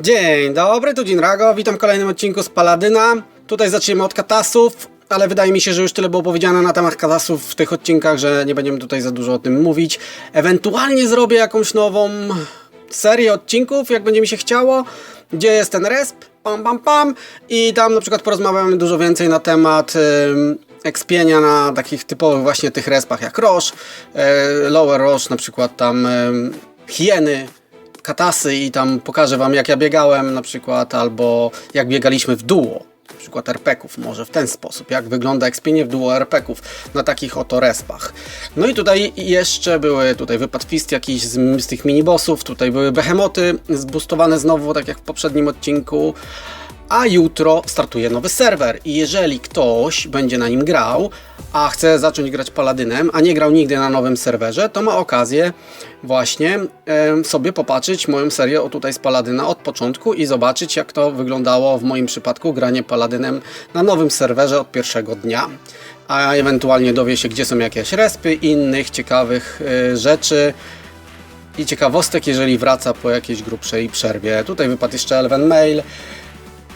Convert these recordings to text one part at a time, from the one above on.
Dzień dobry, tu Rago. witam w kolejnym odcinku z Paladyna. Tutaj zaczniemy od katasów, ale wydaje mi się, że już tyle było powiedziane na temat katasów w tych odcinkach, że nie będziemy tutaj za dużo o tym mówić. Ewentualnie zrobię jakąś nową serię odcinków, jak będzie mi się chciało, gdzie jest ten resp, pam pam pam i tam na przykład porozmawiamy dużo więcej na temat ym, ekspienia na takich typowych właśnie tych respach jak Roche, e, Lower Roche na przykład tam hieny, katasy i tam pokażę wam jak ja biegałem na przykład, albo jak biegaliśmy w duo. Na przykład RPków, może w ten sposób, jak wygląda ekspienie w duo RPków na takich oto respach. No i tutaj jeszcze były tutaj wypad fist jakiś z, z tych minibossów, tutaj były behemoty zbustowane znowu, tak jak w poprzednim odcinku. A jutro startuje nowy serwer i jeżeli ktoś będzie na nim grał, a chce zacząć grać Paladynem, a nie grał nigdy na nowym serwerze, to ma okazję właśnie sobie popatrzeć moją serię tutaj z Paladyna od początku i zobaczyć jak to wyglądało w moim przypadku granie Paladynem na nowym serwerze od pierwszego dnia. A ewentualnie dowie się gdzie są jakieś respy innych ciekawych y, rzeczy i ciekawostek, jeżeli wraca po jakiejś grubszej przerwie. Tutaj wypadł jeszcze Elven Mail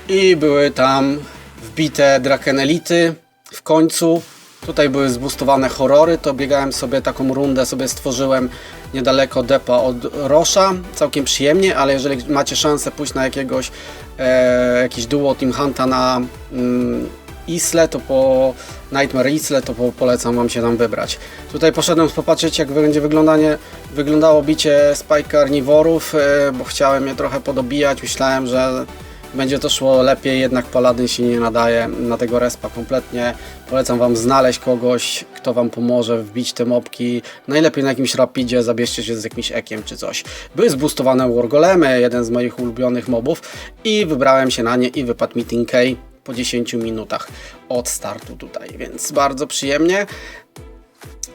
i były tam wbite Drakenelity w końcu. Tutaj były zbustowane horrory, to biegałem sobie taką rundę, sobie stworzyłem niedaleko depa od Rosza, całkiem przyjemnie, ale jeżeli macie szansę pójść na jakiegoś e, jakiś duo Team Hunta na mm, Isle, to po Nightmare Isle, to po, polecam Wam się tam wybrać. Tutaj poszedłem popatrzeć jak będzie wyglądanie, wyglądało bicie Spike Carnivorów, e, bo chciałem je trochę podobijać, myślałem, że będzie to szło lepiej, jednak Paladin się nie nadaje na tego respa kompletnie. Polecam Wam znaleźć kogoś, kto Wam pomoże wbić te mopki. Najlepiej na jakimś rapidzie zabierzcie się z jakimś ekiem czy coś. Były zboostowane Wargolemy, jeden z moich ulubionych mobów i wybrałem się na nie i wypadł mi Tin K po 10 minutach od startu tutaj, więc bardzo przyjemnie.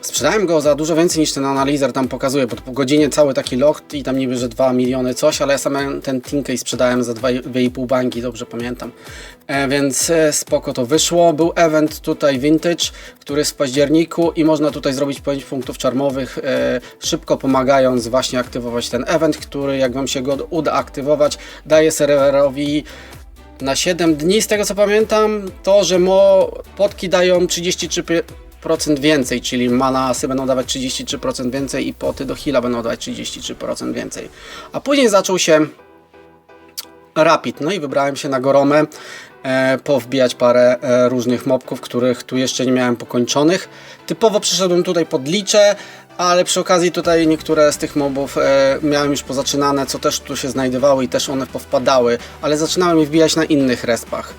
Sprzedałem go za dużo więcej niż ten analizer tam pokazuje, bo po godzinie cały taki locht i tam niby, że 2 miliony coś, ale ja sam ten Tinkey sprzedałem za 2,5 bańki, dobrze pamiętam. E, więc e, spoko to wyszło. Był event tutaj Vintage, który jest w październiku i można tutaj zrobić 5 punktów czarmowych, e, szybko pomagając właśnie aktywować ten event, który jak Wam się go uda aktywować, daje serwerowi na 7 dni, z tego co pamiętam, to, że mo potki dają 33% więcej, czyli manasy będą dawać 33% więcej i poty do heala będą dawać 33% więcej. A później zaczął się Rapid, no i wybrałem się na Goromę, e, powbijać parę e, różnych mobków, których tu jeszcze nie miałem pokończonych. Typowo przyszedłem tutaj pod licze, ale przy okazji tutaj niektóre z tych mobów e, miałem już pozaczynane, co też tu się znajdowały i też one powpadały, ale zaczynałem je wbijać na innych respach.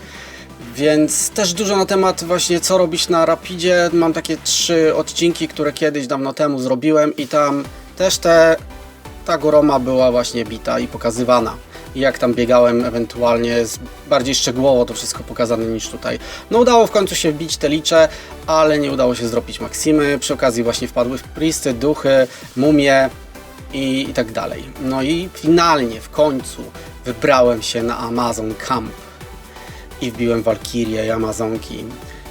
Więc też dużo na temat właśnie co robić na Rapidzie. Mam takie trzy odcinki, które kiedyś dawno temu zrobiłem i tam też te, ta goroma była właśnie bita i pokazywana. I jak tam biegałem ewentualnie bardziej szczegółowo to wszystko pokazane niż tutaj. No udało w końcu się wbić te licze, ale nie udało się zrobić Maksimy. Przy okazji właśnie wpadły w pristy, duchy, mumie i, i tak dalej. No i finalnie w końcu wybrałem się na Amazon Camp i wbiłem Walkirię i Amazonki.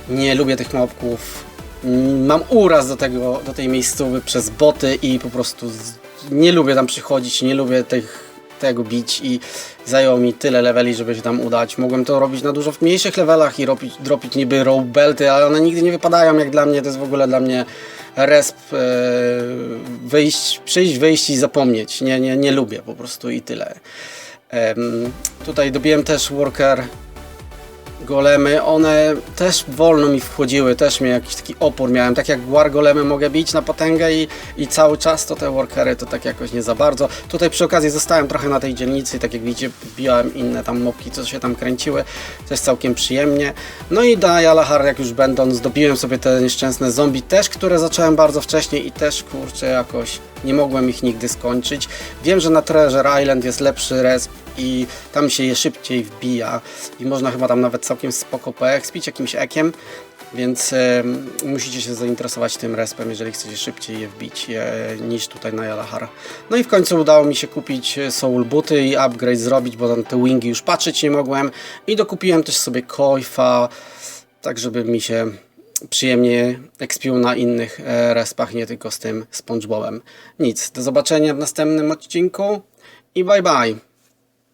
Nie lubię tych mobków. Mm, Mam uraz do, tego, do tej miejscowy przez boty i po prostu nie lubię tam przychodzić, nie lubię tych, tego bić i zajęło mi tyle leveli, żeby się tam udać. Mogłem to robić na dużo mniejszych levelach i robić, dropić niby row belty, ale one nigdy nie wypadają jak dla mnie. To jest w ogóle dla mnie resp e, wyjść, przyjść, wyjść i zapomnieć. Nie, nie, nie lubię po prostu i tyle. Tutaj dobiłem też worker golemy, one też wolno mi wchodziły, też miałem jakiś taki opór miałem, tak jak war golemy mogę bić na potęgę i, i cały czas to te workery to tak jakoś nie za bardzo. Tutaj przy okazji zostałem trochę na tej dzielnicy, tak jak widzicie wbijałem inne tam mopki, co się tam kręciły, też całkiem przyjemnie. No i na Jalahar jak już będąc zdobiłem sobie te nieszczęsne zombie też, które zacząłem bardzo wcześnie i też kurczę jakoś nie mogłem ich nigdy skończyć. Wiem, że na Treasure Island jest lepszy resp i tam się je szybciej wbija i można chyba tam nawet całkiem spoko poekspić jakimś ekiem, więc e, musicie się zainteresować tym respem, jeżeli chcecie szybciej je wbić e, niż tutaj na Jalahar. No i w końcu udało mi się kupić Soul Booty i upgrade zrobić, bo tam te wingi już patrzeć nie mogłem i dokupiłem też sobie Koifa, tak żeby mi się przyjemnie ekspił na innych e, respach, nie tylko z tym SpongeBobem. Nic, do zobaczenia w następnym odcinku i bye bye.